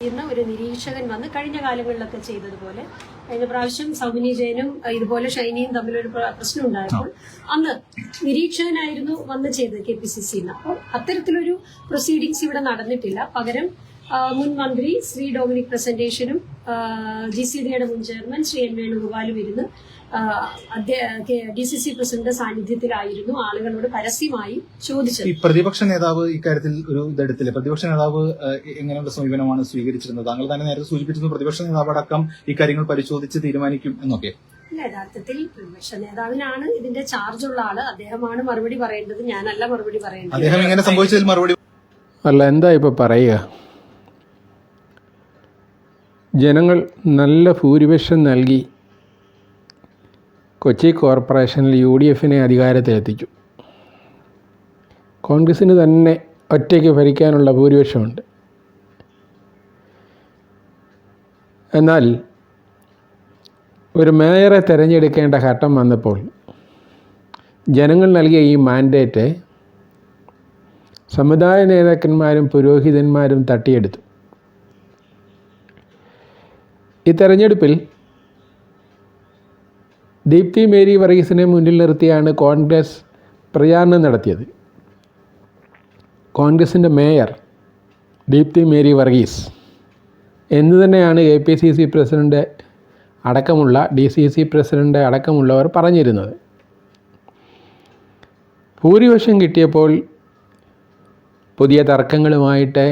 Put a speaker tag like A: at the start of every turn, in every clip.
A: ചെയ്യുന്ന ഒരു നിരീക്ഷകൻ വന്ന് കഴിഞ്ഞ കാലങ്ങളിലൊക്കെ ചെയ്തതുപോലെ. കഴിഞ്ഞ പ്രാവശ്യം സൗമിനി ജയനും ഇതുപോലെ ഷൈനിയും തമ്മിലൊരു ഒരു പ്രശ്നം ഉണ്ടായപ്പോൾ അന്ന് നിരീക്ഷകനായിരുന്നു വന്ന് ചെയ്തത് കെ പി സി സിന്ന് അപ്പോൾ അത്തരത്തിലൊരു പ്രൊസീഡിങ്സ് ഇവിടെ നടന്നിട്ടില്ല. പകരം മുൻ മന്ത്രി ശ്രീ ഡൊമിനിക് പ്രസന്റേഷനും ജി സി ഡിയുടെ മുൻ ചെയർമാൻ ശ്രീ എൻ വേണുഗോപാലും ഇരുന്ന് ഡി സി സി പ്രസിഡന്റ് സാന്നിധ്യത്തിലായിരുന്നു ആളുകളോട് പരസ്യമായി ചോദിച്ചത്.
B: ഈ പ്രതിപക്ഷ നേതാവ് ഇക്കാര്യത്തിൽ ഒരു ഇതെടുത്തില്ല? പ്രതിപക്ഷ നേതാവ് എങ്ങനെയുള്ള സമീപനമാണ് സ്വീകരിച്ചിരുന്നത്? താങ്കൾ തന്നെ നേരത്തെ സൂചിപ്പിച്ചിരുന്നു പ്രതിപക്ഷ നേതാവ് അടക്കം ഇക്കാര്യങ്ങൾ പരിശോധിച്ച് തീരുമാനിക്കും എന്നൊക്കെ.
A: ഇല്ല യഥാർത്ഥത്തിൽ പ്രതിപക്ഷ നേതാവിനാണ് ഇതിന്റെ ചാർജ് ഉള്ള ആൾ. അദ്ദേഹമാണ് മറുപടി പറയേണ്ടത്. ഞാനല്ല മറുപടി പറയേണ്ടത്.
B: അദ്ദേഹം ഇങ്ങനെ സംഭവിച്ചതിൽ മറുപടി
C: അല്ല എന്താ ഇപ്പൊ പറയുക? ജനങ്ങൾ നല്ല ഭൂരിപക്ഷം നൽകി കൊച്ചി കോർപ്പറേഷനിൽ യു ഡി എഫിനെ അധികാരത്തിലെത്തിച്ചു. കോൺഗ്രസ്സിന് തന്നെ ഒറ്റയ്ക്ക് ഭരിക്കാനുള്ള ഭൂരിപക്ഷമുണ്ട്. എന്നാൽ ഒരു മേയറെ തിരഞ്ഞെടുക്കേണ്ട ഘട്ടം വന്നപ്പോൾ ജനങ്ങൾ നൽകിയ ഈ മാൻഡേറ്റ് സമുദായ നേതാക്കന്മാരും പുരോഹിതന്മാരും തട്ടിയെടുത്തു. ഈ തെരഞ്ഞെടുപ്പിൽ ദീപ്തി മേരി വർഗീസിനെ മുന്നിൽ നിർത്തിയാണ് കോൺഗ്രസ് പ്രചാരണം നടത്തിയത്. കോൺഗ്രസിന്റെ മേയർ ദീപ്തി മേരി വർഗീസ്. എന്ന് തന്നെയാണ് A P C C president അടക്കമുള്ള ഡി സി സി പ്രസിഡന്റ് അടക്കമുള്ളവർ പറഞ്ഞിരുന്നത്. ഭൂരിപക്ഷം കിട്ടിയപ്പോൾ പുതിയ തർക്കങ്ങളുമായിട്ട്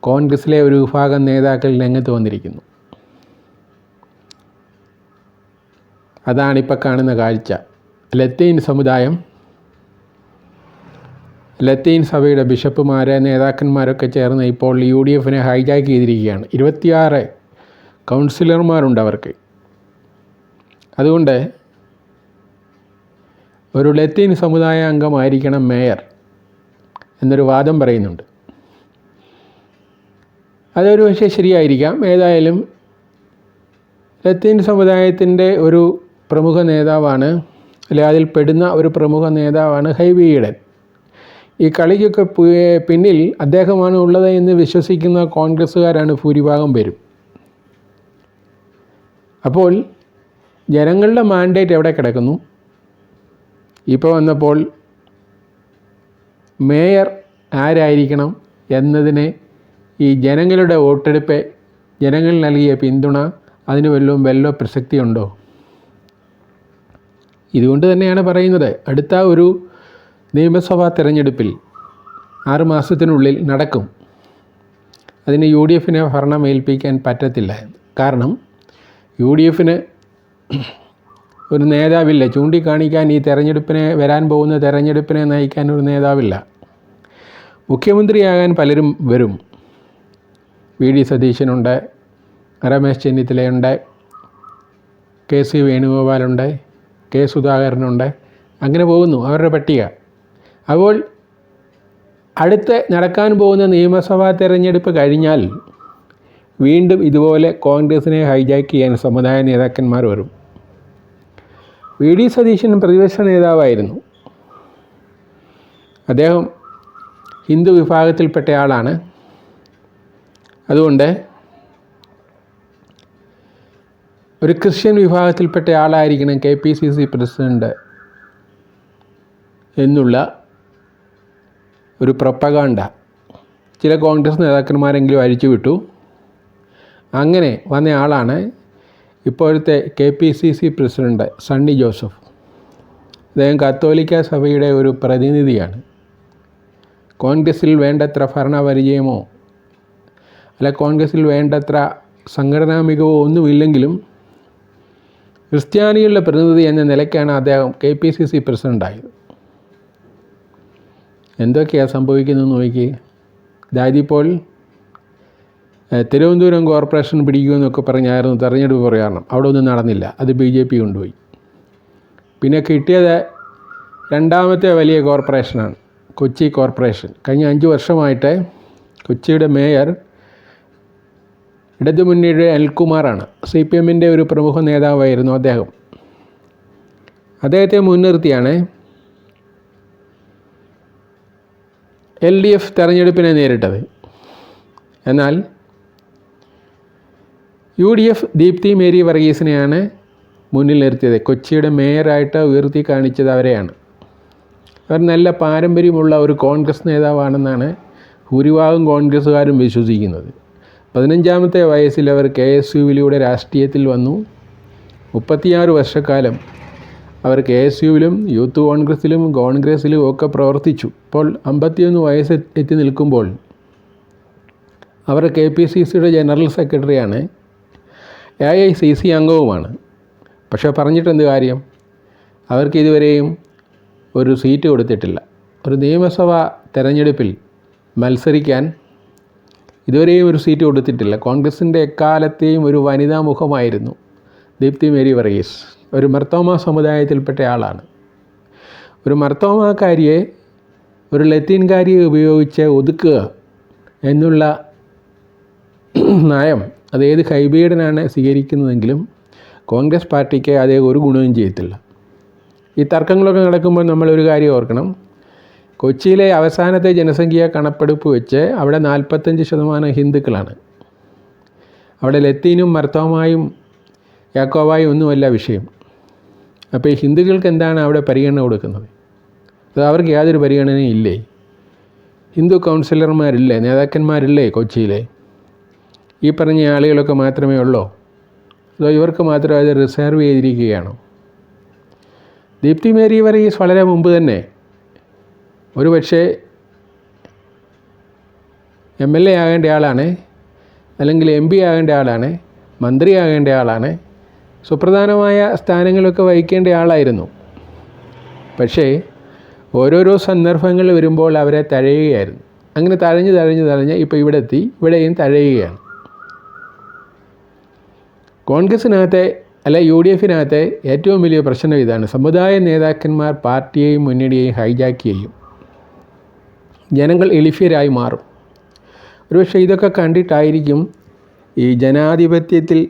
C: കോൺഗ്രസിലെ ഒരു വിഭാഗം നേതാക്കൾ രംഗത്ത് വന്നിരിക്കുന്നു. അതാണിപ്പോൾ കാണുന്ന കാഴ്ച. ലത്തീൻ സമുദായം ലത്തീൻ സഭയുടെ ബിഷപ്പുമാർ നേതാക്കന്മാരൊക്കെ ചേർന്ന് ഇപ്പോൾ യു ഡി എഫിനെ ഹൈജാക്ക് ചെയ്തിരിക്കുകയാണ്. ഇരുപത്തിയാറ് കൗൺസിലർമാരുണ്ട് അവർക്ക്. അതുകൊണ്ട് ഒരു ലത്തീൻ സമുദായ അംഗമായിരിക്കണം മേയർ എന്നൊരു വാദം പറയുന്നുണ്ട്. അതൊരു പക്ഷേ ശരിയായിരിക്കാം. ഏതായാലും ലത്തീൻ സമുദായത്തിന്റെ ഒരു പ്രമുഖ നേതാവാണ് അല്ലെ അതിൽ പെടുന്ന ഒരു പ്രമുഖ നേതാവാണ് ഹൈബി ഈഡൻ. ഈ കളിക്കൊക്കെ പിന്നിൽ അദ്ദേഹമാണ് ഉള്ളത് എന്ന് വിശ്വസിക്കുന്ന കോൺഗ്രസ്സുകാരാണ് ഭൂരിഭാഗം പേരും. അപ്പോൾ ജനങ്ങളുടെ മാൻഡേറ്റ് എവിടെ കിടക്കുന്നു? ഇപ്പോൾ വന്നപ്പോൾ മേയർ ആരായിരിക്കണം എന്നതിനെ ഈ ജനങ്ങളുടെ വോട്ടെടുപ്പ് ജനങ്ങൾ നൽകിയ പിന്തുണ അതിന് വല്ലതും വല്ല പ്രസക്തിയുണ്ടോ? ഇതുകൊണ്ട് തന്നെയാണ് പറയുന്നത്. അടുത്ത ഒരു നിയമസഭാ തിരഞ്ഞെടുപ്പിൽ ആറ് മാസത്തിനുള്ളിൽ നടക്കും. അതിന് യു ഡി എഫിനെ ഭരണം ഏൽപ്പിക്കാൻ പറ്റത്തില്ല. കാരണം യു ഡി എഫിന് ഒരു നേതാവില്ല. ചൂണ്ടിക്കാണിക്കാൻ ഈ തെരഞ്ഞെടുപ്പിനെ വരാൻ പോകുന്ന തെരഞ്ഞെടുപ്പിനെ നയിക്കാൻ ഒരു നേതാവില്ല. മുഖ്യമന്ത്രിയാകാൻ പലരും വരും. വി ഡി സതീശനുണ്ട് രമേശ് ചെന്നിത്തലയുണ്ട് കെ സി വേണുഗോപാലുണ്ട് കെ സുധാകരനുണ്ട്. അങ്ങനെ പോകുന്നു അവരുടെ പട്ടിക. അപ്പോൾ അടുത്ത് നടക്കാൻ പോകുന്ന നിയമസഭാ തെരഞ്ഞെടുപ്പ് കഴിഞ്ഞാൽ വീണ്ടും ഇതുപോലെ കോൺഗ്രസിനെ ഹൈജാക്ക് ചെയ്യാൻ സമുദായ നേതാക്കന്മാർ വരും. വി ഡി സതീശൻ പ്രതിപക്ഷ നേതാവായിരുന്നു. അദ്ദേഹം ഹിന്ദു വിഭാഗത്തിൽപ്പെട്ടയാളാണ്. അതുകൊണ്ട് ഒരു ക്രിസ്ത്യൻ വിഭാഗത്തിൽപ്പെട്ട ആളായിരിക്കണം K P C C president എന്നുള്ള ഒരു പ്രപ്പകാണ്ട ചില കോൺഗ്രസ് നേതാക്കന്മാരെങ്കിലും അഴിച്ചുവിട്ടു. അങ്ങനെ വന്ന ആളാണ് ഇപ്പോഴത്തെ K P C C president Sunny Joseph. അദ്ദേഹം കത്തോലിക്ക സഭയുടെ ഒരു പ്രതിനിധിയാണ്. കോൺഗ്രസ്സിൽ വേണ്ടത്ര ഭരണപരിചയമോ അല്ല കോൺഗ്രസ്സിൽ വേണ്ടത്ര സംഘടനാ മികവോ ഒന്നുമില്ലെങ്കിലും ക്രിസ്ത്യാനികളുടെ പ്രതിനിധി എന്ന നിലയ്ക്കാണ് അദ്ദേഹം കെ പി സി സി പ്രസിഡന്റായത് എന്തൊക്കെയാണ് സംഭവിക്കുന്നത് നോക്കി. ദാരിപ്പോൾ തിരുവനന്തപുരം കോർപ്പറേഷൻ പിടിക്കുമെന്നൊക്കെ പറഞ്ഞായിരുന്നു തെരഞ്ഞെടുപ്പ് പ്രചാരണം. അവിടെ ഒന്നും നടന്നില്ല. അത് ബി ജെ പി കൊണ്ടുപോയി. പിന്നെ കിട്ടിയത് രണ്ടാമത്തെ വലിയ കോർപ്പറേഷനാണ് കൊച്ചി കോർപ്പറേഷൻ. കഴിഞ്ഞ അഞ്ച് വർഷമായിട്ട് കൊച്ചിയുടെ മേയർ ഇടതുമുന്നണിയുടെ അനിൽകുമാറാണ്. സി പി എമ്മിന്റെ ഒരു പ്രമുഖ നേതാവായിരുന്നു അദ്ദേഹം. അദ്ദേഹത്തെ മുൻനിർത്തിയാണ് എൽ ഡി എഫ് തെരഞ്ഞെടുപ്പിനെ നേരിട്ടത്. എന്നാൽ U D F Deepthi Mary വർഗീസിനെയാണ് മുന്നിൽ നിർത്തിയത്. കൊച്ചിയുടെ മേയറായിട്ട് ഉയർത്തി കാണിച്ചത് അവരെയാണ്. അവർ നല്ല പാരമ്പര്യമുള്ള ഒരു കോൺഗ്രസ് നേതാവാണെന്നാണ് ഭൂരിഭാഗം കോൺഗ്രസ്സുകാരും വിശ്വസിക്കുന്നത്. പതിനഞ്ചാമത്തെ വയസ്സിൽ അവർ കെ എസ് യുവിലൂടെ രാഷ്ട്രീയത്തിൽ വന്നു. മുപ്പത്തിയാറ് വർഷക്കാലം അവർ കെ എസ് യുവിലും യൂത്ത് കോൺഗ്രസ്സിലും കോൺഗ്രസ്സിലും ഒക്കെ പ്രവർത്തിച്ചു. ഇപ്പോൾ അമ്പത്തിയൊന്ന് വയസ്സ് എത്തി നിൽക്കുമ്പോൾ അവർ കെ പി സി സിയുടെ ജനറൽ സെക്രട്ടറിയാണ്. എ ഐ സി സി അംഗവുമാണ്. പക്ഷേ പറഞ്ഞിട്ടെന്ത് കാര്യം? അവർക്ക് ഇതുവരെയും ഒരു സീറ്റ് കൊടുത്തിട്ടില്ല. ഒരു നിയമസഭാ തെരഞ്ഞെടുപ്പിൽ മത്സരിക്കാൻ ഇതുവരെയും ഒരു സീറ്റ് കൊടുത്തിട്ടില്ല. കോൺഗ്രസിന്റെ എക്കാലത്തെയും ഒരു വനിതാ മുഖമായിരുന്നു ദീപ്തി മേരി വർഗീസ് ഒരു മർത്തോമ സമുദായത്തിൽപ്പെട്ട ആളാണ്. ഒരു മർത്തോമാക്കാരിയെ ഒരു ലത്തീൻകാരിയെ ഉപയോഗിച്ച് ഒതുക്കുക എന്നുള്ള നയം അത് ഹൈബീഡനാണ് സ്വീകരിക്കുന്നതെങ്കിലും കോൺഗ്രസ് പാർട്ടിക്ക് അതേ ഒരു ഗുണവും ചെയ്യത്തില്ല. ഈ തർക്കങ്ങളൊക്കെ നടക്കുമ്പോൾ ഒരു കാര്യം ഓർക്കണം. കൊച്ചിയിലെ അവസാനത്തെ ജനസംഖ്യാ കണക്കെടുപ്പ് വെച്ച് അവിടെ നാൽപ്പത്തഞ്ച് ശതമാനം ഹിന്ദുക്കളാണ്. അവിടെ ലത്തീനും മർത്തോമായും യാക്കോവായും ഒന്നുമല്ല വിഷയം. അപ്പോൾ ഈ ഹിന്ദുക്കൾക്ക് എന്താണ് അവിടെ പരിഗണന കൊടുക്കുന്നത്? അത് അവർക്ക് യാതൊരു പരിഗണനയും ഇല്ലേ? ഹിന്ദു കൗൺസിലർമാരില്ലേ നേതാക്കന്മാരില്ലേ കൊച്ചിയിലെ? ഈ പറഞ്ഞ ആളുകളൊക്കെ മാത്രമേ ഉള്ളൂ? അതോ ഇവർക്ക് മാത്രമേ അത് റിസർവ് ചെയ്തിരിക്കുകയാണോ? ദീപ്തി മേരി വർഗീസ് വളരെ മുമ്പ് തന്നെ ഒരുപക്ഷെ എം എൽ എ ആകേണ്ട ആളാണ് അല്ലെങ്കിൽ എം പി ആകേണ്ട ആളാണ് മന്ത്രി ആകേണ്ട ആളാണ് സുപ്രധാനമായ സ്ഥാനങ്ങളൊക്കെ വഹിക്കേണ്ട ആളായിരുന്നു. പക്ഷേ ഓരോരോ സന്ദർഭങ്ങൾ വരുമ്പോൾ അവരെ തഴയുകയായിരുന്നു. അങ്ങനെ തഴഞ്ഞ് തഴഞ്ഞ് തഴഞ്ഞ് ഇപ്പോൾ ഇവിടെ എത്തി ഇവിടെയും തഴയുകയാണ്. കോൺഗ്രസിനകത്തെ അല്ല യു ഡി എഫിനകത്തെ ഏറ്റവും വലിയ പ്രശ്നം ഇതാണ്. സമുദായ നേതാക്കന്മാർ പാർട്ടിയെയും മുന്നണിയെയും ഹൈജാക്ക് ചെയ്യും. ജനങ്ങൾ എളിഫ്യരായി മാറും. ഒരുപക്ഷെ ഇതൊക്കെ കണ്ടിട്ടായിരിക്കും ഈ ജനാധിപത്യത്തിൽ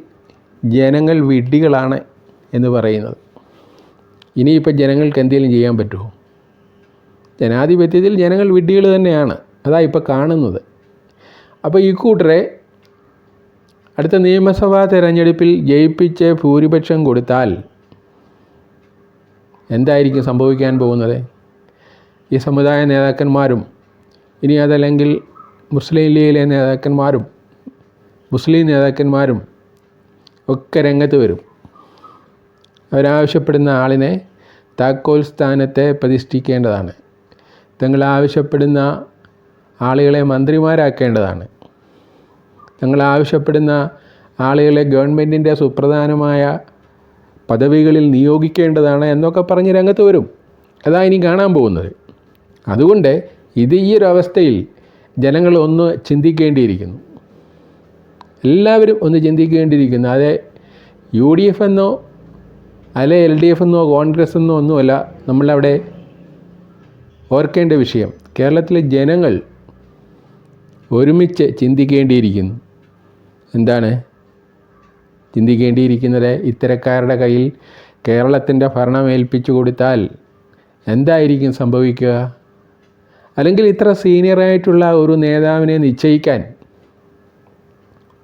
C: ജനങ്ങൾ വിഡ്ഢികളാണ് എന്ന് പറയുന്നത്. ഇനിയിപ്പോൾ ജനങ്ങൾക്ക് എന്തെങ്കിലും ചെയ്യാൻ പറ്റുമോ? ജനാധിപത്യത്തിൽ ജനങ്ങൾ വിഡ്ഢികൾ തന്നെയാണ്. അതാ ഇപ്പോൾ കാണുന്നത്. അപ്പോൾ ഈ കൂട്ടരെ അടുത്ത നിയമസഭാ തെരഞ്ഞെടുപ്പിൽ ജയിപ്പിച്ച് ഭൂരിപക്ഷം കൊടുത്താൽ എന്തായിരിക്കും സംഭവിക്കാൻ പോകുന്നത്? ഈ സമുദായ നേതാക്കന്മാരും ഇനി അതല്ലെങ്കിൽ മുസ്ലിം ലീഗിലെ നേതാക്കന്മാരും മുസ്ലിം നേതാക്കന്മാരും ഒക്കെ രംഗത്ത് വരും. അവരാവശ്യപ്പെടുന്ന ആളിനെ താക്കോൽ സ്ഥാനത്തെ പ്രതിഷ്ഠിക്കേണ്ടതാണ്. തങ്ങൾ ആവശ്യപ്പെടുന്ന ആളുകളെ മന്ത്രിമാരാക്കേണ്ടതാണ്. തങ്ങൾ ആവശ്യപ്പെടുന്ന ആളുകളെ ഗവൺമെന്റിന്റെ സുപ്രധാനമായ പദവികളിൽ നിയോഗിക്കേണ്ടതാണ് എന്നൊക്കെ പറഞ്ഞ് രംഗത്ത് വരും. അതാണ് ഇനി കാണാൻ പോകുന്നത്. അതുകൊണ്ട് ഇത് ഈ ഒരു അവസ്ഥയിൽ ജനങ്ങൾ ഒന്ന് ചിന്തിക്കേണ്ടിയിരിക്കുന്നു. എല്ലാവരും ഒന്ന് ചിന്തിക്കേണ്ടിയിരിക്കുന്നു. അതെ യു ഡി എഫ് എന്നോ അല്ലെ എൽ ഡി എഫ് എന്നോ കോൺഗ്രസ് എന്നോ ഒന്നുമല്ല നമ്മളവിടെ ഓർക്കേണ്ട വിഷയം. കേരളത്തിലെ ജനങ്ങൾ ഒരുമിച്ച് ചിന്തിക്കേണ്ടിയിരിക്കുന്നു. എന്താണ്? ചിന്തിക്കേണ്ടിയിരിക്കുന്നത് ഇത്തരക്കാരുടെ കയ്യിൽ കേരളത്തിന്റെ ഭരണം ഏൽപ്പിച്ചു കൊടുത്താൽ എന്തായിരിക്കും സംഭവിക്കുക? അല്ലെങ്കിൽ ഇത്ര സീനിയറായിട്ടുള്ള ഒരു നേതാവിനെ നിശ്ചയിക്കാൻ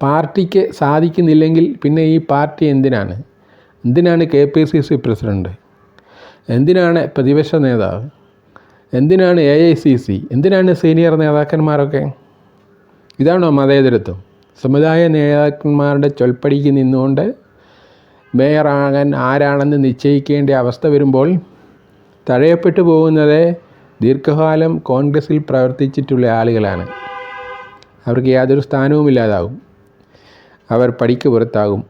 C: പാർട്ടിക്ക് സാധിക്കുന്നില്ലെങ്കിൽ പിന്നെ ഈ പാർട്ടി എന്തിനാണ്? എന്തിനാണ് K P C C president എന്തിനാണ് പ്രതിപക്ഷ നേതാവ്? എന്തിനാണ് എ ഐ സി സി? എന്തിനാണ് സീനിയർ നേതാക്കന്മാരൊക്കെ? ഇതാണോ മതേതരത്വം. സമുദായ നേതാക്കന്മാരുടെ ചൊൽപ്പടിക്ക് നിന്നുകൊണ്ട് മേയറാകാൻ ആരാണെന്ന് നിശ്ചയിക്കേണ്ട അവസ്ഥ വരുമ്പോൾ തഴയപ്പെട്ടു പോകുന്നത് ദീർഘകാലം കോൺഗ്രസിൽ പ്രവർത്തിച്ചിട്ടുള്ള ആളുകളാണ്. അവർക്ക് യാതൊരു സ്ഥാനവുമില്ലാതാവും അവർ പടിക്ക് പുറത്താകും.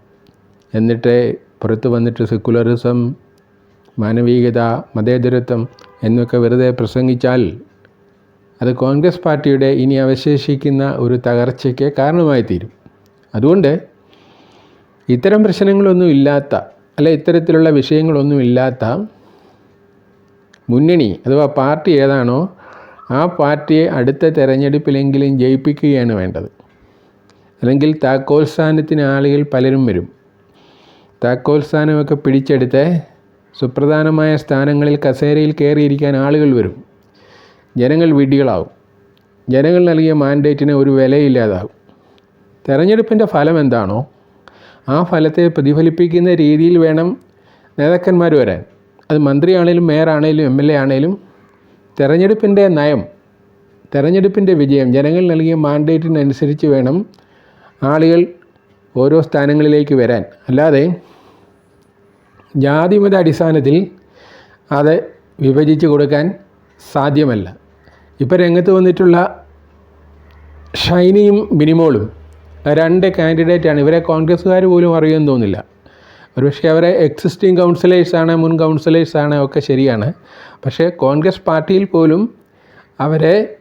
C: എന്നിട്ട് പുറത്ത് വന്നിട്ട് സെക്കുലറിസം മാനവികത മതേതരത്വം എന്നൊക്കെ വെറുതെ പ്രസംഗിച്ചാൽ അത് കോൺഗ്രസ് പാർട്ടിയുടെ ഇനി അവശേഷിക്കുന്ന ഒരു തകർച്ചയ്ക്ക് കാരണമായി തീരും അതുകൊണ്ട് ഇത്തരം പ്രശ്നങ്ങളൊന്നും ഇല്ലാത്ത അല്ല ഇത്തരത്തിലുള്ള വിഷയങ്ങളൊന്നും ഇല്ലാത്ത മുന്നണി അഥവാ പാർട്ടി ഏതാണോ ആ പാർട്ടിയെ അടുത്ത തെരഞ്ഞെടുപ്പിലെങ്കിലും ജയിപ്പിക്കുകയാണ് വേണ്ടത്. അല്ലെങ്കിൽ താക്കോൽ സ്ഥാനത്തിന് ആളുകൾ പലരും വരും. താക്കോൽ സ്ഥാനമൊക്കെ പിടിച്ചെടുത്ത് സുപ്രധാനമായ സ്ഥാനങ്ങളിൽ കസേരയിൽ കയറിയിരിക്കാൻ ആളുകൾ വരും. ജനങ്ങൾ വിഡ്ഢികളാവും. ജനങ്ങൾ നൽകിയ മാൻഡേറ്റിന് ഒരു വിലയില്ലാതാവും. തെരഞ്ഞെടുപ്പിന്റെ ഫലം എന്താണോ ആ ഫലത്തെ പ്രതിഫലിപ്പിക്കുന്ന രീതിയിൽ വേണം നേതാക്കന്മാർ വരാൻ. അത് മന്ത്രിയാണേലും മേയറാണേലും എം എൽ എ ആണേലും തെരഞ്ഞെടുപ്പിന്റെ നയം തെരഞ്ഞെടുപ്പിന്റെ വിജയം ജനങ്ങൾ നൽകിയ മാൻഡേറ്റിനനുസരിച്ച് വേണം ആളുകൾ ഓരോ സ്ഥാനങ്ങളിലേക്ക് വരാൻ. അല്ലാതെ ജാതിമത അടിസ്ഥാനത്തിൽ അത് വിഭജിച്ച് കൊടുക്കാൻ സാധ്യമല്ല. ഇപ്പോൾ രംഗത്ത് വന്നിട്ടുള്ള ഷൈനിയും ബിനിമോളും രണ്ട് കാൻഡിഡേറ്റാണ്. ഇവരെ കോൺഗ്രസ്സുകാർ പോലും അറിയുമെന്ന് തോന്നില്ല ഒരുപക്ഷെ അവരെ എക്സിസ്റ്റിംഗ് കൗൺസിലേഴ്സാണ് മുൻ കൗൺസിലേഴ്സാണ് ഒക്കെ ശരിയാണ്. പക്ഷേ കോൺഗ്രസ് പാർട്ടിയിൽ പോലും അവരെ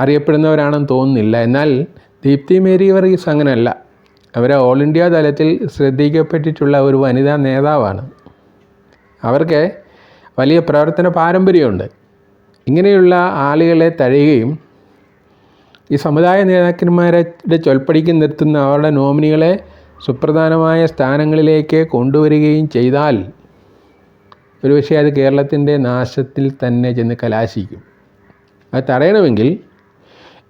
C: അറിയപ്പെടുന്നവരാണെന്ന് തോന്നുന്നില്ല. എന്നാൽ ദീപ്തി മേരി വർഗീസ് അങ്ങനെയല്ല. അവരെ ഓൾ ഇന്ത്യ തലത്തിൽ ശ്രദ്ധിക്കപ്പെട്ടിട്ടുള്ള ഒരു വനിതാ നേതാവാണ്. അവർക്ക് വലിയ പ്രവർത്തന പാരമ്പര്യമുണ്ട്. ഇങ്ങനെയുള്ള ആളുകളെ തഴയുകയും ഈ സമുദായ നേതാക്കന്മാരുടെ ചൊൽപ്പടിക്ക് നിർത്തുന്ന അവരുടെ നോമിനികളെ സുപ്രധാനമായ സ്ഥാനങ്ങളിലേക്ക് കൊണ്ടുവരികയും ചെയ്താൽ ഒരുപക്ഷെ അത് കേരളത്തിന്റെ നാശത്തിൽ തന്നെ ചെന്ന് കലാശിക്കും. അത് തടയണമെങ്കിൽ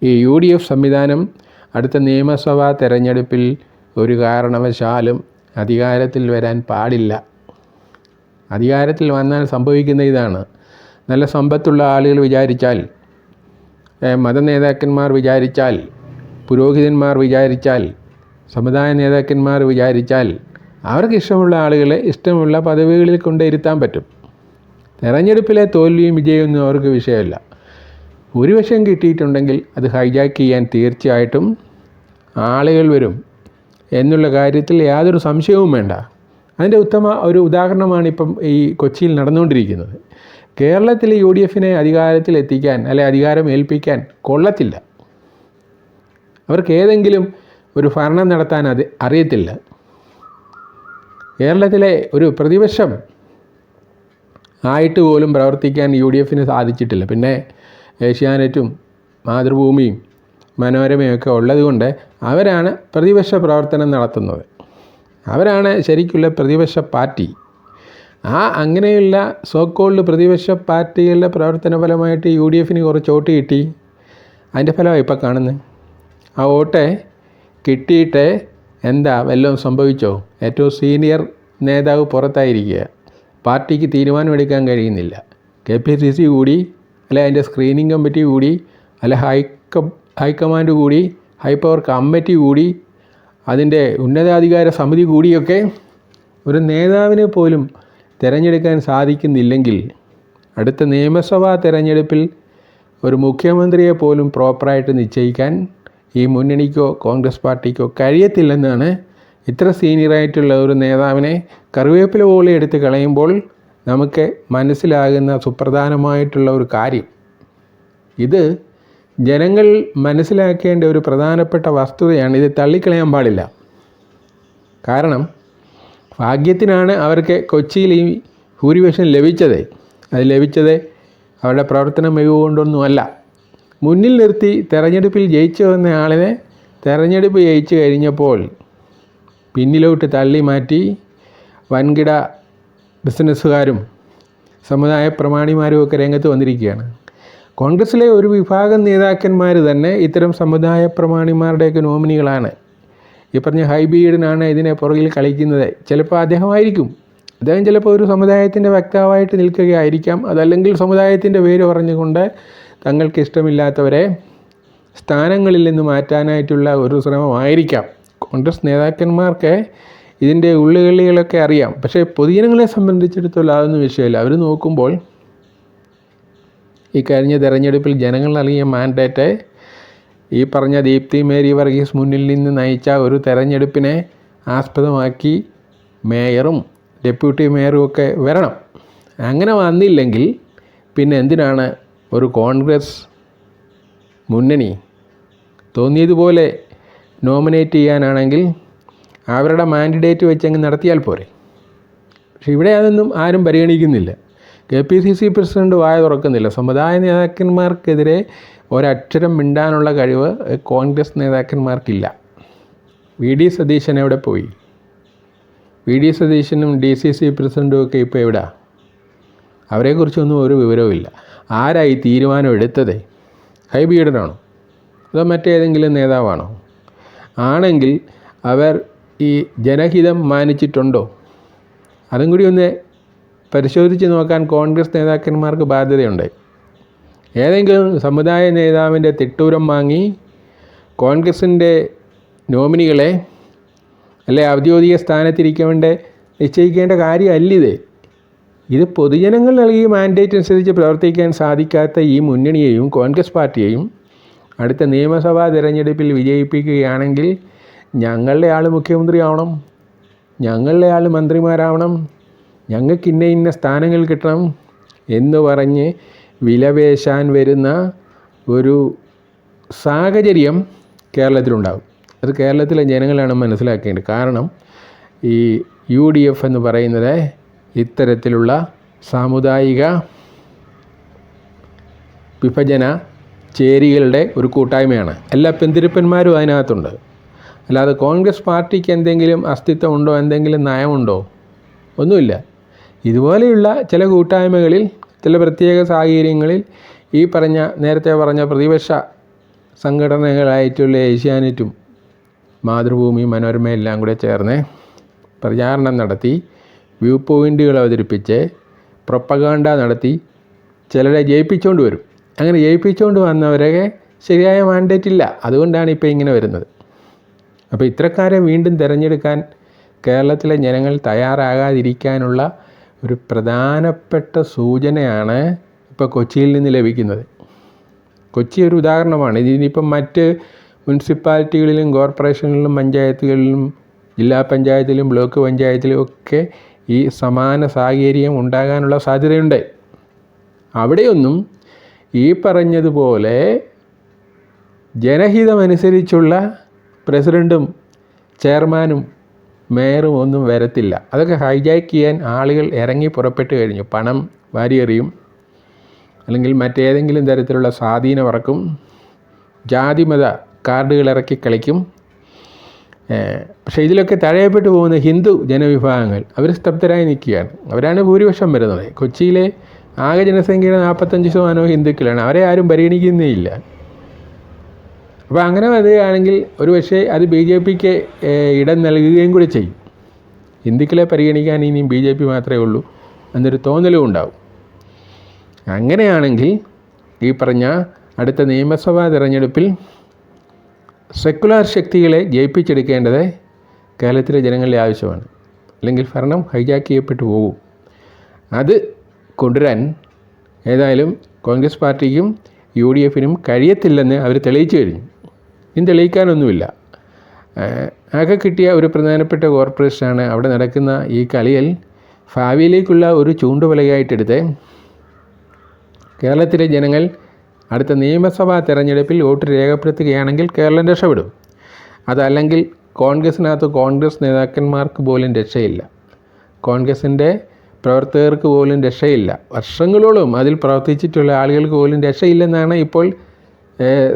C: ഈ യു ഡി എഫ് സംവിധാനം അടുത്ത നിയമസഭാ തെരഞ്ഞെടുപ്പിൽ ഒരു കാരണവശാലും അധികാരത്തിൽ വരാൻ പാടില്ല. അധികാരത്തിൽ വന്നാൽ സംഭവിക്കുന്ന ഇതാണ്. നല്ല സമ്പത്തുള്ള ആളുകൾ വിചാരിച്ചാൽ മത മതനേതാക്കന്മാർ വിചാരിച്ചാൽ പുരോഹിതന്മാർ വിചാരിച്ചാൽ സമുദായ നേതാക്കന്മാർ വിചാരിച്ചാൽ അവർക്ക് ഇഷ്ടമുള്ള ആളുകളെ ഇഷ്ടമുള്ള പദവികളിൽ കൊണ്ടിരുത്താൻ പറ്റും. തെരഞ്ഞെടുപ്പിലെ തോൽവിയും വിജയമൊന്നും അവർക്ക് വിഷയമല്ല. ഭൂരിപക്ഷം കിട്ടിയിട്ടുണ്ടെങ്കിൽ അത് ഹൈജാക്ക് ചെയ്യാൻ തീർച്ചയായിട്ടും ആളുകൾ വരും. എന്നുള്ള കാര്യത്തിൽ യാതൊരു സംശയവും വേണ്ട. അതിന്റെ ഉത്തമ ഒരു ഉദാഹരണമാണ് ഇപ്പം ഈ കൊച്ചിയിൽ നടന്നുകൊണ്ടിരിക്കുന്നത്. കേരളത്തിൽ യു ഡി എഫിനെ അധികാരത്തിൽ എത്തിക്കാൻ അല്ലെ അധികാരം ഏൽപ്പിക്കാൻ കൊള്ളത്തില്ല. അവർക്ക് ഏതെങ്കിലും ഒരു ഭരണം നടത്താൻ അത് അറിയത്തില്ല. കേരളത്തിലെ ഒരു പ്രതിപക്ഷം ആയിട്ട് പോലും പ്രവർത്തിക്കാൻ യു ഡി എഫിന് സാധിച്ചിട്ടില്ല. പിന്നെ ഏഷ്യാനെറ്റും മാതൃഭൂമിയും മനോരമയൊക്കെ ഉള്ളതുകൊണ്ട് അവരാണ് പ്രതിപക്ഷ പ്രവർത്തനം നടത്തുന്നത്. അവരാണ് ശരിക്കുള്ള പ്രതിപക്ഷ പാർട്ടി. ആ അങ്ങനെയുള്ള സോക്കോൾഡ് പ്രതിപക്ഷ പാർട്ടികളുടെ പ്രവർത്തന ഫലമായിട്ട് യു ഡി എഫിന് കുറച്ച് വോട്ട് കിട്ടി. അതിന്റെ ഫലമാണ് ഇപ്പോൾ കാണുന്നത്. ആ വോട്ട് കിട്ടിയിട്ട് എന്താ വല്ലതും സംഭവിച്ചോ? ഏറ്റവും സീനിയർ നേതാവ് പുറത്തായിരിക്കുക. പാർട്ടിക്ക് തീരുമാനമെടുക്കാൻ കഴിയുന്നില്ല. കെ പി സി സി കൂടി അല്ലെ അതിന്റെ സ്ക്രീനിങ് കമ്മിറ്റി കൂടി അല്ലെ ഹൈക്ക ഹൈക്കമാൻഡ് കൂടി ഹൈ പവർ കമ്മിറ്റി കൂടി അതിന്റെ ഉന്നതാധികാര സമിതി കൂടിയൊക്കെ ഒരു നേതാവിനെ പോലും തിരഞ്ഞെടുക്കാൻ സാധിക്കുന്നില്ലെങ്കിൽ അടുത്ത നിയമസഭാ തിരഞ്ഞെടുപ്പിൽ ഒരു മുഖ്യമന്ത്രിയെ പോലും പ്രോപ്പറായിട്ട് നിശ്ചയിക്കാൻ ഈ മുന്നണിക്കോ കോൺഗ്രസ് പാർട്ടിക്കോ കഴിയത്തില്ലെന്നാണ് ഇത്ര സീനിയറായിട്ടുള്ള ഒരു നേതാവിനെ കറിവേപ്പില പോലെ എടുത്ത് കളയുമ്പോൾ നമുക്ക് മനസ്സിലാകുന്ന സുപ്രധാനമായിട്ടുള്ള ഒരു കാര്യം. ഇത് ജനങ്ങൾ മനസ്സിലാക്കേണ്ട ഒരു പ്രധാനപ്പെട്ട വസ്തുതയാണ്. ഇത് തള്ളിക്കളയാൻ പാടില്ല. കാരണം ഭാഗ്യത്തിനാണ് അവർക്ക് കൊച്ചിയിൽ ഈ ഭൂരിപക്ഷം ലഭിച്ചത്. അത് ലഭിച്ചത് അവരുടെ പ്രവർത്തന മികവ് കൊണ്ടൊന്നുമല്ല മുന്നിൽ നിർത്തി തെരഞ്ഞെടുപ്പിൽ ജയിച്ചു വന്ന ആളിനെ തെരഞ്ഞെടുപ്പ് ജയിച്ചു കഴിഞ്ഞപ്പോൾ പിന്നിലോട്ട് തള്ളി മാറ്റി വൻകിട ബിസിനസ്സുകാരും സമുദായ പ്രമാണിമാരും ഒക്കെ രംഗത്ത് വന്നിരിക്കുകയാണ്. കോൺഗ്രസ്സിലെ ഒരു വിഭാഗം നേതാക്കന്മാർ തന്നെ ഇത്തരം സമുദായ പ്രമാണിമാരുടെയൊക്കെ നോമിനികളാണ്. ഈ പറഞ്ഞ ഹൈബീഡിനാണ് ഇതിനെ പുറകിൽ കളിക്കുന്നത്. ചിലപ്പോൾ അദ്ദേഹമായിരിക്കും. അദ്ദേഹം ചിലപ്പോൾ ഒരു സമുദായത്തിന്റെ വക്താവായിട്ട് നിൽക്കുകയായിരിക്കാം. അതല്ലെങ്കിൽ സമുദായത്തിന്റെ പേര് പറഞ്ഞുകൊണ്ട് തങ്ങൾക്ക് ഇഷ്ടമില്ലാത്തവരെ സ്ഥാനങ്ങളിൽ നിന്ന് മാറ്റാനായിട്ടുള്ള ഒരു ശ്രമമായിരിക്കാം. കോൺഗ്രസ് നേതാക്കന്മാർക്ക് ഇതിന്റെ ഉള്ളുകളികളൊക്കെ അറിയാം. പക്ഷേ പൊതുജനങ്ങളെ സംബന്ധിച്ചിടത്തോളം അതൊന്നും വിഷയമില്ല. അവർ നോക്കുമ്പോൾ ഈ കഴിഞ്ഞ തെരഞ്ഞെടുപ്പിൽ ജനങ്ങൾ നൽകിയ മാൻഡേറ്റ് ഈ പറഞ്ഞ ദീപ്തി മേരി വർഗീസ് മുന്നിൽ നിന്ന് നയിച്ച ഒരു തെരഞ്ഞെടുപ്പിനെ ആസ്പദമാക്കി മേയറും ഡെപ്യൂട്ടി മേയറും ഒക്കെ വരണം. അങ്ങനെ വന്നില്ലെങ്കിൽ പിന്നെ എന്തിനാണ് ഒരു കോൺഗ്രസ് മുന്നണി തോന്നിയതുപോലെ നോമിനേറ്റ് ചെയ്യാനാണെങ്കിൽ അവരുടെ മാൻഡിഡേറ്റ് വെച്ചങ്ങ് നടത്തിയാൽ പോരെ. പക്ഷെ ഇവിടെ അതൊന്നും ആരും പരിഗണിക്കുന്നില്ല. K P C C president വായ തുറക്കുന്നില്ല. സമുദായ നേതാക്കന്മാർക്കെതിരെ ഒരക്ഷരം മിണ്ടാനുള്ള കഴിവ് കോൺഗ്രസ് നേതാക്കന്മാർക്കില്ല. വി ഡി സതീശൻ എവിടെ പോയി? വി ഡി സതീശനും ഡി സി സി പ്രസിഡന്റും ഒക്കെ ഇപ്പോൾ എവിടെ? അവരെക്കുറിച്ചൊന്നും ഒരു വിവരവുമില്ല. ആരായി തീരുമാനം എടുത്തത്? ഹൈബീഡനാണോ? അതോ മറ്റേതെങ്കിലും നേതാവാണോ? ആണെങ്കിൽ അവർ ഈ ജനഹിതം മാനിച്ചിട്ടുണ്ടോ? അതും കൂടി ഒന്ന് പരിശോധിച്ച് നോക്കാൻ കോൺഗ്രസ് നേതാക്കന്മാർക്ക് ബാധ്യതയുണ്ട്. ഏതെങ്കിലും സമുദായ നേതാവിന്റെ തിട്ടൂരം വാങ്ങി കോൺഗ്രസിന്റെ നോമിനികളെ അല്ലെ ഔദ്യോഗിക സ്ഥാനത്തിരിക്കേണ്ട നിശ്ചയിക്കേണ്ട കാര്യമല്ലിതേ? പൊതുജനങ്ങൾ നൽകിയ മാൻഡേറ്റ് അനുസരിച്ച് പ്രവർത്തിക്കാൻ സാധിക്കാത്ത ഈ മുന്നണിയെയും കോൺഗ്രസ് പാർട്ടിയെയും അടുത്ത നിയമസഭാ തിരഞ്ഞെടുപ്പിൽ വിജയിപ്പിക്കുകയാണെങ്കിൽ ഞങ്ങളുടെ ആൾ മുഖ്യമന്ത്രി ആവണം ഞങ്ങളുടെ ആൾ മന്ത്രിമാരാവണം ഞങ്ങൾക്ക് ഇന്ന ഇന്ന സ്ഥാനങ്ങൾ കിട്ടണം എന്ന് പറഞ്ഞ് വിലപേശാൻ വരുന്ന ഒരു സാഹചര്യം കേരളത്തിലുണ്ടാകും അത് കേരളത്തിലെ ജനങ്ങളാണ് മനസ്സിലാക്കേണ്ടത്. കാരണം ഈ യു ഡി എഫ് എന്ന് പറയുന്നത് ഇത്തരത്തിലുള്ള സാമുദായിക വിഭജന ചേരികളുടെ ഒരു കൂട്ടായ്മയാണ്. എല്ലാ പെന്തിരിപ്പന്മാരും അതിനകത്തുണ്ട്. അല്ലാതെ കോൺഗ്രസ് പാർട്ടിക്ക് എന്തെങ്കിലും അസ്തിത്വം ഉണ്ടോ എന്തെങ്കിലും നയമുണ്ടോ? ഒന്നുമില്ല. ഇതുപോലെയുള്ള ചില കൂട്ടായ്മകളിൽ ചില പ്രത്യേക സാഹചര്യങ്ങളിൽ ഈ പറഞ്ഞ നേരത്തെ പറഞ്ഞ പ്രതിപക്ഷ സംഘടനകളായിട്ടുള്ള ഏഷ്യാനെറ്റും മാതൃഭൂമി മനോരമ എല്ലാം കൂടെ ചേർന്ന് പ്രചാരണം നടത്തി വ്യൂ പോയിന്റുകൾ അവതരിപ്പിച്ച് പ്രൊപ്പഗാണ്ട നടത്തി ചിലരെ ജയിപ്പിച്ചുകൊണ്ട് വരും. അങ്ങനെ ജയിപ്പിച്ചുകൊണ്ട് വന്നവരെ ശരിയായ മാൻഡേറ്റ് ഇല്ല അതുകൊണ്ടാണ് ഇപ്പോൾ ഇങ്ങനെ വരുന്നത്. അപ്പോൾ ഇത്രക്കാരെ വീണ്ടും തിരഞ്ഞെടുക്കാൻ കേരളത്തിലെ ജനങ്ങൾ തയ്യാറാകാതിരിക്കാനുള്ള ഒരു പ്രധാനപ്പെട്ട സൂചനയാണ് ഇപ്പോൾ കൊച്ചിയിൽ നിന്ന് ലഭിക്കുന്നത്. കൊച്ചി ഒരു ഉദാഹരണമാണ്. ഇതിനിപ്പം മറ്റ് മുനിസിപ്പാലിറ്റികളിലും കോർപ്പറേഷനുകളിലും പഞ്ചായത്തുകളിലും ജില്ലാ പഞ്ചായത്തിലും ബ്ലോക്ക് പഞ്ചായത്തിലും ഒക്കെ ഈ സമാന സാഹചര്യം ഉണ്ടാകാനുള്ള സാധ്യതയുണ്ട്. അവിടെയൊന്നും ഈ പറഞ്ഞതുപോലെ ജനഹിതമനുസരിച്ചുള്ള പ്രസിഡന്റും ചെയർമാനും മേയറും ഒന്നും വരത്തില്ല. അതൊക്കെ ഹൈജാക്ക് ചെയ്യാൻ ആളുകൾ ഇറങ്ങി പുറപ്പെട്ട് കഴിഞ്ഞു. പണം വാരിയെറിയും അല്ലെങ്കിൽ മറ്റേതെങ്കിലും തരത്തിലുള്ള സ്വാധീനം ഇറക്കും ജാതിമത കാർഡുകൾ ഇറക്കി കളിക്കും. പക്ഷേ ഇതിലൊക്കെ തഴയപ്പെട്ടു പോകുന്ന ഹിന്ദു ജനവിഭാഗങ്ങൾ അവർ സ്തബ്ധരായി നിൽക്കുകയാണ്. അവരാണ് ഭൂരിപക്ഷം വരുന്നത്. കൊച്ചിയിലെ ആകെ ജനസംഖ്യയുടെ നാൽപ്പത്തഞ്ച് ശതമാനവും ഹിന്ദുക്കളാണ്. അവരെ ആരും പരിഗണിക്കുന്നേ ഇല്ല അപ്പോൾ അങ്ങനെ വരികയാണെങ്കിൽ ഒരു പക്ഷേ അത് ബി ജെ പിക്ക് ഇടം നൽകുകയും കൂടി ചെയ്യും. ഹിന്ദുക്കളെ പരിഗണിക്കാൻ ഇനിയും ബി ജെ പി മാത്രമേ ഉള്ളൂ എന്നൊരു തോന്നലും ഉണ്ടാവും. അങ്ങനെയാണെങ്കിൽ ഈ പറഞ്ഞ അടുത്ത നിയമസഭാ തിരഞ്ഞെടുപ്പിൽ സെക്കുലാർ ശക്തികളെ ജയിപ്പിച്ചെടുക്കേണ്ടത് കേരളത്തിലെ ജനങ്ങളുടെ ആവശ്യമാണ്. അല്ലെങ്കിൽ ഭരണം ഹൈജാക്ക് ചെയ്യപ്പെട്ടു പോകും. അത് കൊണ്ടുവരാൻ ഏതായാലും കോൺഗ്രസ് പാർട്ടിക്കും യു ഡി എഫിനും കഴിയത്തില്ലെന്ന് അവർ തെളിയിച്ചു കഴിഞ്ഞു. ഇനി തെളിയിക്കാനൊന്നുമില്ല. ആകെ കിട്ടിയ ഒരു പ്രധാനപ്പെട്ട കോർപ്പറേഷനാണ് അവിടെ നടക്കുന്ന ഈ കളിയിൽ ഭാവിയിലേക്കുള്ള ഒരു ചൂണ്ടുവലയായിട്ടെടുത്ത് കേരളത്തിലെ ജനങ്ങൾ അടുത്ത നിയമസഭാ തെരഞ്ഞെടുപ്പിൽ വോട്ട് രേഖപ്പെടുത്തുകയാണെങ്കിൽ കേരളം രക്ഷപ്പെടും. അതല്ലെങ്കിൽ കോൺഗ്രസിനകത്ത് കോൺഗ്രസ് നേതാക്കന്മാർക്ക് പോലും രക്ഷയില്ല. കോൺഗ്രസിന്റെ പ്രവർത്തകർക്ക് പോലും രക്ഷയില്ല. വർഷങ്ങളോളം അതിൽ പ്രവർത്തിച്ചിട്ടുള്ള ആളുകൾക്ക് പോലും രക്ഷയില്ലെന്നാണ് ഇപ്പോൾ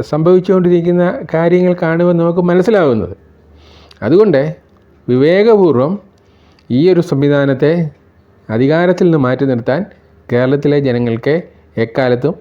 C: സംഭവിച്ചുകൊണ്ടിരിക്കുന്ന കാര്യങ്ങൾ കാണുമ്പോൾ നമുക്ക് മനസ്സിലാവുന്നത്. അതുകൊണ്ട് വിവേകപൂർവം ഈ ഒരു സംവിധാനത്തെ അധികാരത്തിൽ നിന്ന് മാറ്റി നിർത്താൻ കേരളത്തിലെ ജനങ്ങൾക്ക് എക്കാലത്തും